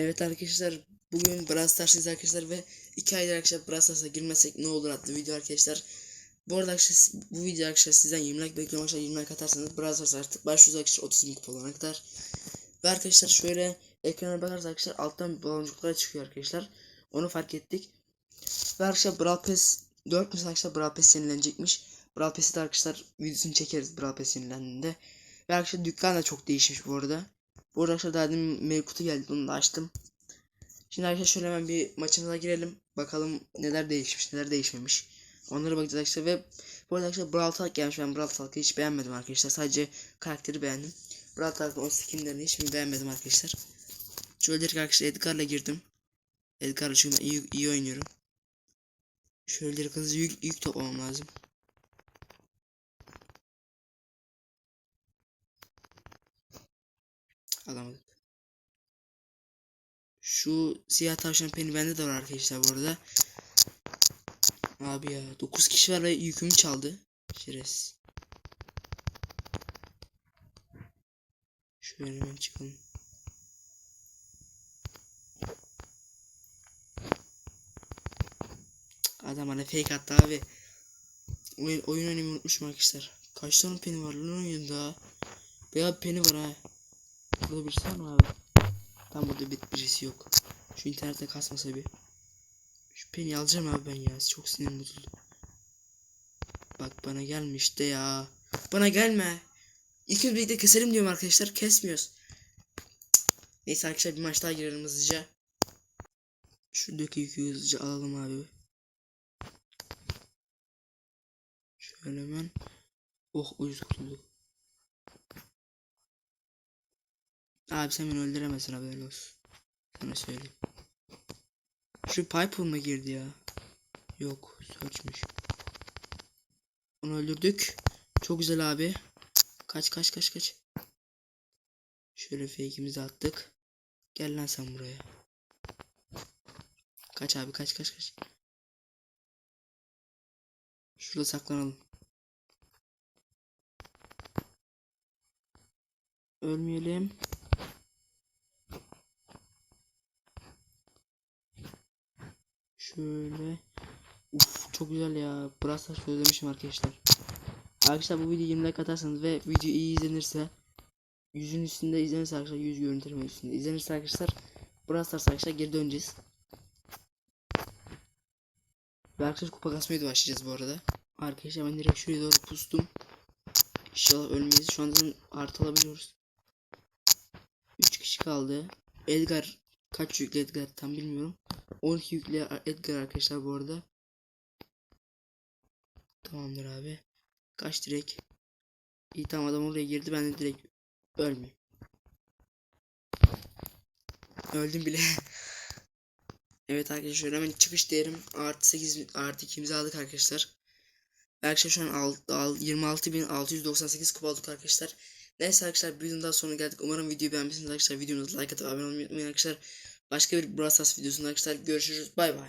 Evet arkadaşlar bugün Brawl Stars'ız arkadaşlar ve 2 aydır arkadaşlar Brawl Stars'a girmesek ne olur adlı video arkadaşlar. Bu arada arkadaşlar bu video arkadaşlar sizden 20 like bekliyorum arkadaşlar 20 like atarsanız Brawl Stars artık başlıyoruz arkadaşlar 30 bin kupa olana kadar. Ve arkadaşlar şöyle ekrana bakarsanız arkadaşlar alttan baloncuklar çıkıyor arkadaşlar. Onu fark ettik. Ve arkadaşlar Brawl Pass 4 Nisan arkadaşlar Brawl Pass yenilenecekmiş. Brawl Pass'i de arkadaşlar videosunu çekeriz Brawl Pass yenilendiğinde. Ve arkadaşlar dükkan da çok değişmiş bu arada. Bu arkadaşlar daha demin mail geldi onu da açtım. Şimdi arkadaşlar şöyle hemen bir maçımıza girelim. Bakalım neler değişmiş neler değişmemiş. Onlara bakacağız arkadaşlar ve bu arada arkadaşlar Brawl Talk gelmiş. Ben Brawl Talk'ı hiç beğenmedim arkadaşlar. Sadece karakteri beğendim. Brawl Talk'ın o skinlerini hiç beğenmedim arkadaşlar. Şöyle direkt arkadaşlar Edgar'la girdim. Edgar'la çünkü ben iyi, iyi oynuyorum. Şöyle direkt hızlı yük, yük toplamam lazım. Alamadık. Şu siyah tavşan peni bende de var arkadaşlar bu arada. Abi ya 9 kişi var ve yükümü çaldı. Şerefsiz. Şöyle hemen çıkalım. Adam bana fake attı abi. Oyun, oyun oynamayı unutmuşum arkadaşlar. Kaç tane peni var lan oyunda? Bir peni var ha. Burada birisi var abi? Tam burada bir, birisi yok. Şu internette kasmasa bir. Şu peni alacağım abi ben ya. Çok sinirim bozuldu. Bak bana gelmiş de ya. Bana gelme. İkimiz birlikte keselim diyorum arkadaşlar. Kesmiyoruz. Neyse arkadaşlar bir maç daha girelim hızlıca. Şuradaki yükü hızlıca alalım abi. Şöyle hemen. Oh ucuz kurtulduk. Abi sen beni öldüremezsin haberin olsun. Sana söyleyeyim. Şu Piper mı girdi ya? Yok, Search'müş. Onu öldürdük. Çok güzel abi. Kaç kaç kaç kaç. Şöyle fake'imizi attık. Gel lan sen buraya. Kaç abi kaç kaç kaç. Şurada saklanalım. Ölmeyelim. Şöyle. Uf çok güzel ya. Brawl Stars özlemişim arkadaşlar. Arkadaşlar bu videoyu 20 like atarsanız ve video iyi izlenirse yüzün üstünde izlenirse arkadaşlar yüz görüntüleme üstünde izlenirse arkadaşlar Stars arkadaşlar geri döneceğiz. Ve arkadaşlar kupa kasmaya da başlayacağız bu arada. Arkadaşlar ben direkt şuraya doğru pustum. İnşallah ölmeyiz. Şu anda artı alabiliyoruz. 3 kişi kaldı. Edgar kaç yüklü Edgar tam bilmiyorum. 12 yüklü Edgar arkadaşlar bu arada. Tamamdır abi. Kaç direkt. İyi tamam adam oraya girdi ben de direkt ölmeyeyim. Öldüm bile. evet arkadaşlar hemen çıkış değerim artı 8 artı 2'mizi aldık arkadaşlar. Arkadaşlar şu an al, al, 26.698 kupa aldık arkadaşlar. Neyse arkadaşlar bir daha sonuna geldik. Umarım videoyu beğenmişsiniz arkadaşlar. Videomuza like atıp abone olmayı unutmayın arkadaşlar. Başka bir Brawl videosunda arkadaşlar görüşürüz. Bay bay.